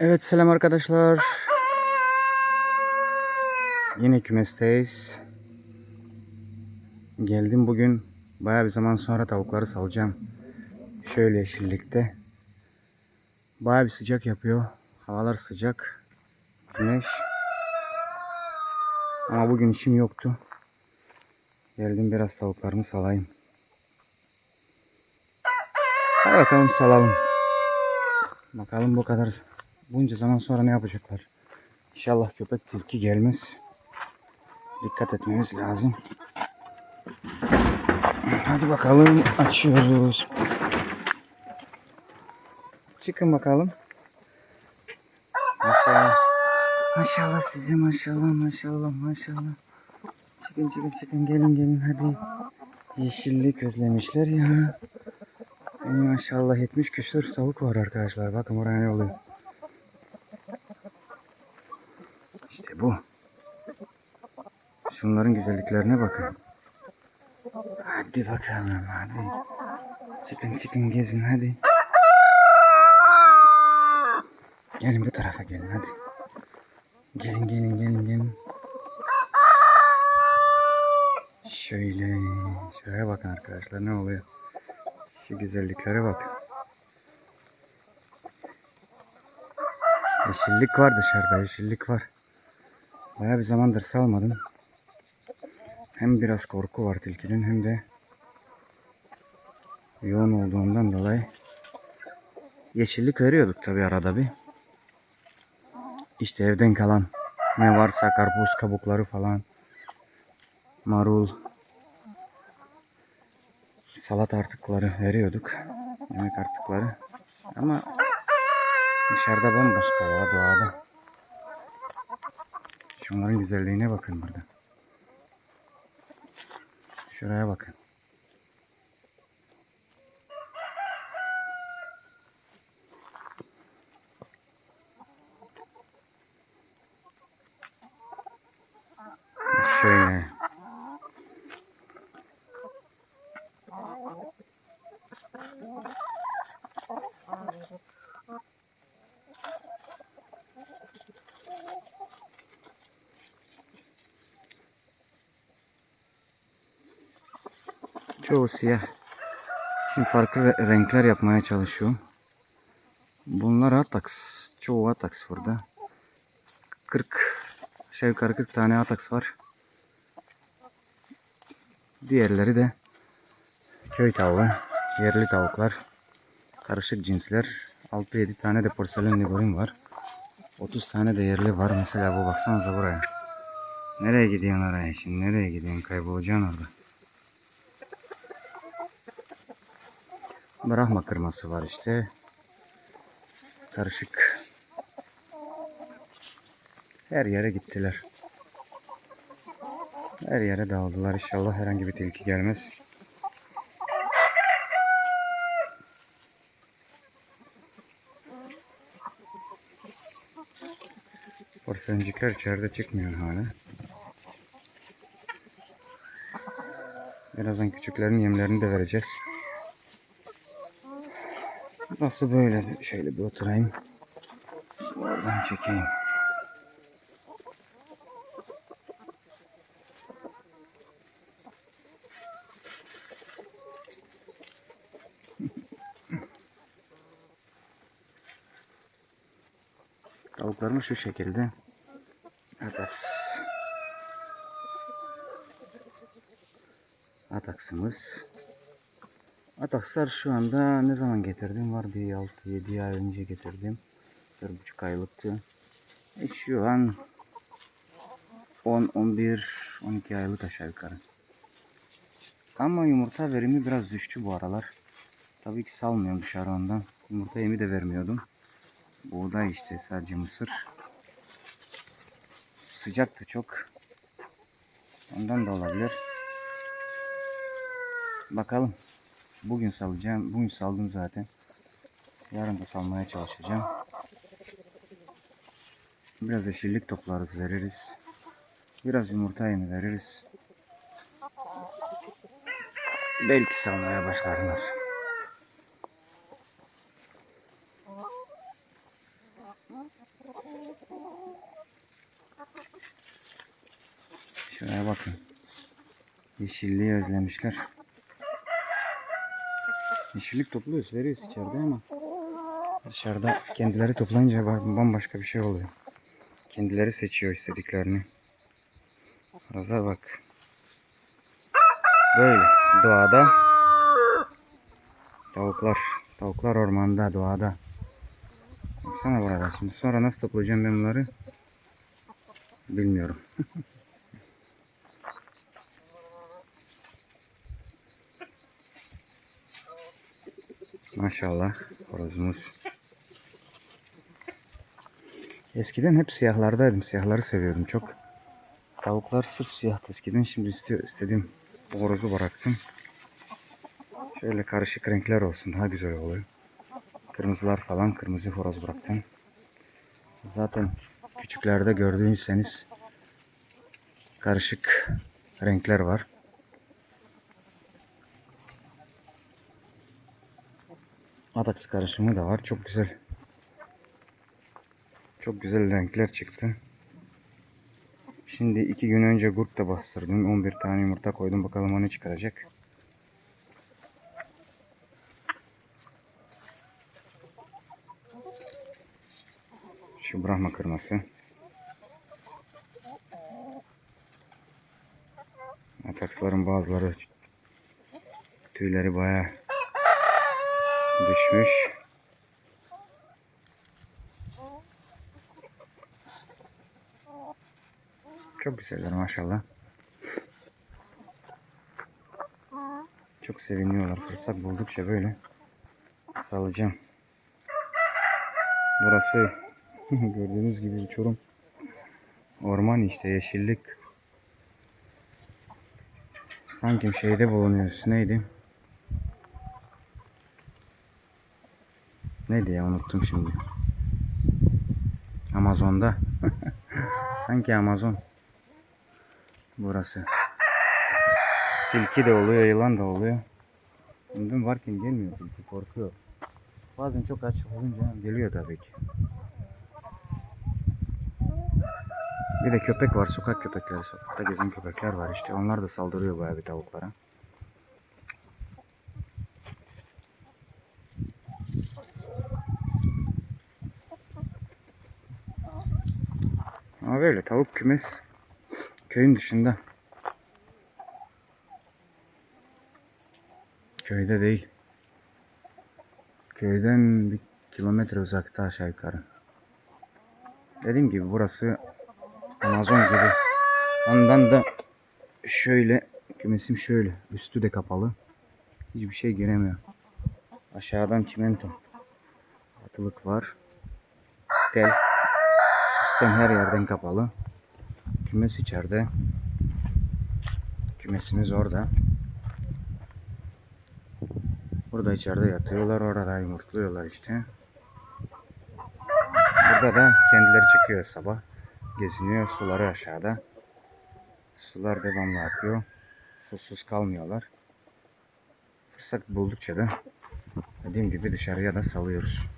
Evet selam arkadaşlar. Yine kümesteyiz. Geldim bugün. Baya bir zaman sonra tavukları salacağım. Şöyle yeşillikte. Baya bir sıcak yapıyor. Havalar sıcak. Güneş. Ama bugün işim yoktu. Geldim biraz tavuklarımı salayım. Hadi bakalım salalım. Bakalım bu kadar bunca zaman sonra ne yapacaklar. İnşallah köpek tilki gelmez. Dikkat etmemiz lazım. Hadi bakalım açıyoruz. Çıkın bakalım. Maşallah. Maşallah size maşallah maşallah maşallah. Çıkın çıkın çıkın gelin gelin hadi. Yeşillik özlemişler ya. Maşallah 70 küsur tavuk var arkadaşlar. Bakın oraya ne oluyor. İşte bu. Şunların güzelliklerine bakın. Hadi bakalım hadi. Çıkın çıkın gezin hadi. Gelin bu tarafa gelin hadi. Gelin gelin gelin gelin. Şöyle. Şuraya bakın arkadaşlar ne oluyor. Şu güzelliklere bak. Yeşillik var dışarıda, yeşillik var. Baya bir zamandır salmadım. Hem biraz korku var tilkinin hem de yoğun olduğundan dolayı yeşillik veriyorduk tabi arada bir. İşte evden kalan ne varsa karpuz kabukları falan, marul, salat artıkları veriyorduk. Yemek artıkları. Ama dışarıda bambaşka ya doğada. Şunların güzelliğine bakın burada. Şuraya bakın. Şöyle. Çoğu siyah. Şimdi farklı re- renkler yapmaya çalışıyorum. Bunlar Atax. Çoğu Atax burada. 40 aşağı yukarı 40 tane Atax var. Diğerleri de köy tavuğu, yerli tavuklar, karışık cinsler. 6-7 tane de porselen ligorin var. 30 tane de yerli var. Mesela bu baksanıza buraya. Nereye gidiyorsun oraya şimdi? Nereye gidiyorsun? Kaybolacaksın orada. Brahma kırması var işte. Karışık. Her yere gittiler. Her yere dağıldılar. İnşallah herhangi bir tilki gelmez. Porselencikler içeride çıkmıyor hala. Birazdan küçüklerin yemlerini de vereceğiz. Nasıl böyle şöyle bir oturayım. Oradan çekeyim. Tavuklarımız şu şekilde. Evet. Ataksımız. Atakslar şu anda ne zaman getirdim? Var bir 6-7 ay önce getirdim. 1,5 aylıktı. E şu an 10, 11, 12 aylık aşağı yukarı. Ama yumurta verimi biraz düştü bu aralar. Tabii ki salmıyorum dışarı ondan. Yumurta yemi de vermiyordum. Buğday işte sadece mısır. Sıcak da çok. Ondan da olabilir. Bakalım. Bugün salacağım. Bugün saldım zaten. Yarın da salmaya çalışacağım. Biraz yeşillik toplarız veririz. Biraz yumurta yemi veririz. Belki salmaya başlarlar. Şuraya bakın. Yeşilliği özlemişler. Yeşillik topluyoruz, veriyoruz içeride ama dışarıda kendileri toplayınca ba- bambaşka bir şey oluyor. Kendileri seçiyor istediklerini. Faraza bak. Böyle doğada tavuklar, tavuklar ormanda, doğada. Baksana burada. Şimdi sonra nasıl toplayacağım ben bunları? Bilmiyorum. Maşallah horozumuz. Eskiden hep siyahlardaydım. Siyahları seviyordum çok. Tavuklar sırf siyah eskiden şimdi istiyor, istedim horozu bıraktım. Şöyle karışık renkler olsun daha güzel oluyor. Kırmızılar falan kırmızı horoz bıraktım. Zaten küçüklerde gördüyseniz karışık renkler var. Adaks karışımı da var. Çok güzel. Çok güzel renkler çıktı. Şimdi iki gün önce gurt da bastırdım. 11 tane yumurta koydum. Bakalım o ne çıkaracak. Şu Brahma kırması. Ataksların bazıları tüyleri bayağı düşmüş. Çok güzeller maşallah. Çok seviniyorlar. Fırsat buldukça böyle salacağım. Burası gördüğünüz gibi Çorum. Orman işte yeşillik. Sanki şeyde bulunuyoruz. Neydi? Neydi ya unuttum şimdi. Amazon'da. Sanki Amazon. Burası. Tilki de oluyor, yılan da oluyor. Ondan varken gelmiyor tilki, korkuyor. Bazen çok açık olunca geliyor tabii ki. Bir de köpek var, sokak köpekleri. Sokakta gezen köpekler var işte. Onlar da saldırıyor bayağı bir tavuklara. Ama böyle tavuk kümes köyün dışında. Köyde değil. Köyden bir kilometre uzakta aşağı yukarı. Dediğim gibi burası Amazon gibi. Ondan da şöyle kümesim şöyle. Üstü de kapalı. Hiçbir şey giremiyor. Aşağıdan çimento. Atılık var. Tel. Üstten her yerden kapalı. Kümes içeride. Kümesimiz orada. Burada içeride yatıyorlar. Orada yumurtluyorlar işte. Burada da kendileri çıkıyor sabah. Geziniyor. Suları aşağıda. Sular devamlı akıyor. Susuz kalmıyorlar. Fırsat buldukça da dediğim gibi dışarıya da salıyoruz.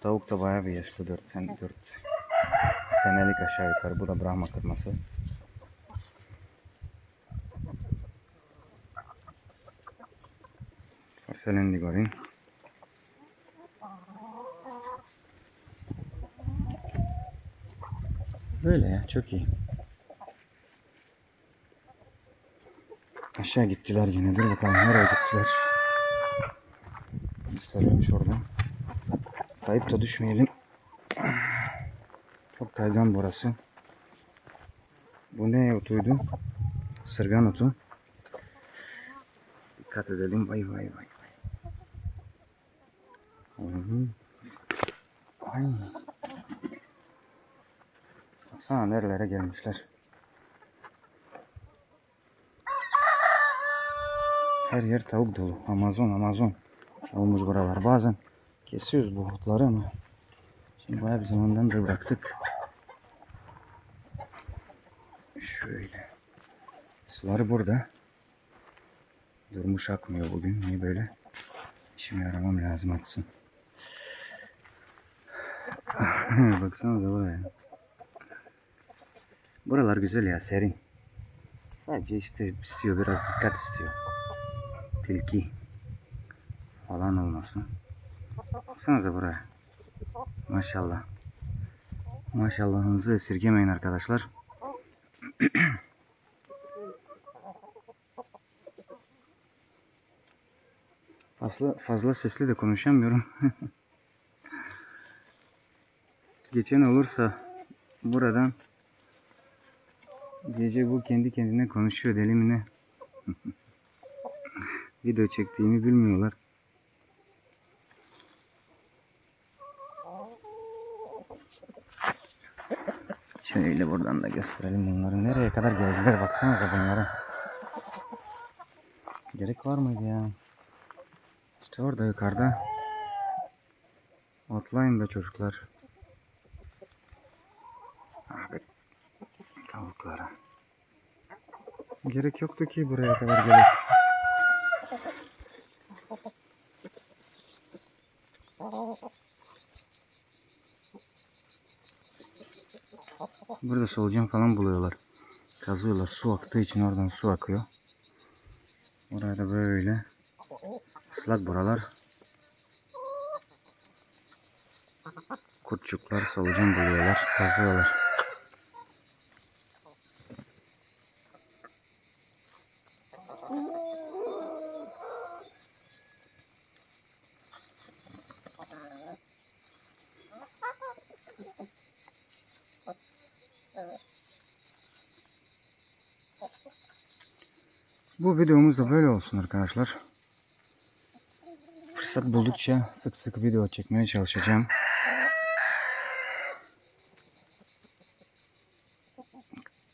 Tavuk yaşlı 4 sen 4 senelik aşağı yukarı. Bu da Brahma kırması. Porcelain Ligorin. Böyle ya çok iyi. Aşağı gittiler yine. Dur bakalım nereye gittiler. Gösteriyormuş orada. Kayıp da düşmeyelim. Kaygan burası. Bu ne otuydu? Sırgan otu. Dikkat edelim. Vay vay vay. Ay. Baksana nerelere gelmişler. Her yer tavuk dolu. Amazon Amazon olmuş buralar. Bazen kesiyoruz bu otları ama Şimdi bayağı bir zamandan da bıraktık. Şöyle. Suları burada. Durmuş akmıyor bugün. Niye böyle? İşime yaramam lazım atsın. Baksana da buraya. Buralar güzel ya serin. Sadece işte istiyor biraz dikkat istiyor. Tilki falan olmasın. Baksanıza buraya. Maşallah. Maşallahınızı esirgemeyin arkadaşlar. Fazla, fazla sesli de konuşamıyorum. Geçen olursa buradan gece bu kendi kendine konuşuyor deli mi ne? Video çektiğimi bilmiyorlar. Şöyle buradan da gösterelim bunları. Nereye kadar geldiler baksanıza bunlara. Gerek var mıydı ya? İşte orada yukarıda. Atlayın be çocuklar. Abi tavuklara. Gerek yoktu ki buraya kadar gelip. Burada solucan falan buluyorlar. Kazıyorlar. Su aktığı için oradan su akıyor. Orada böyle ıslak buralar. Kurtçuklar solucan buluyorlar. Kazıyorlar. Bu videomuz da böyle olsun arkadaşlar. Fırsat buldukça sık sık video çekmeye çalışacağım.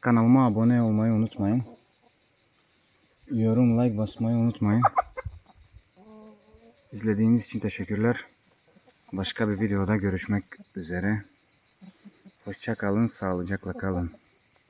Kanalıma abone olmayı unutmayın. Yorum, like basmayı unutmayın. İzlediğiniz için teşekkürler. Başka bir videoda görüşmek üzere. Hoşça kalın, sağlıcakla kalın.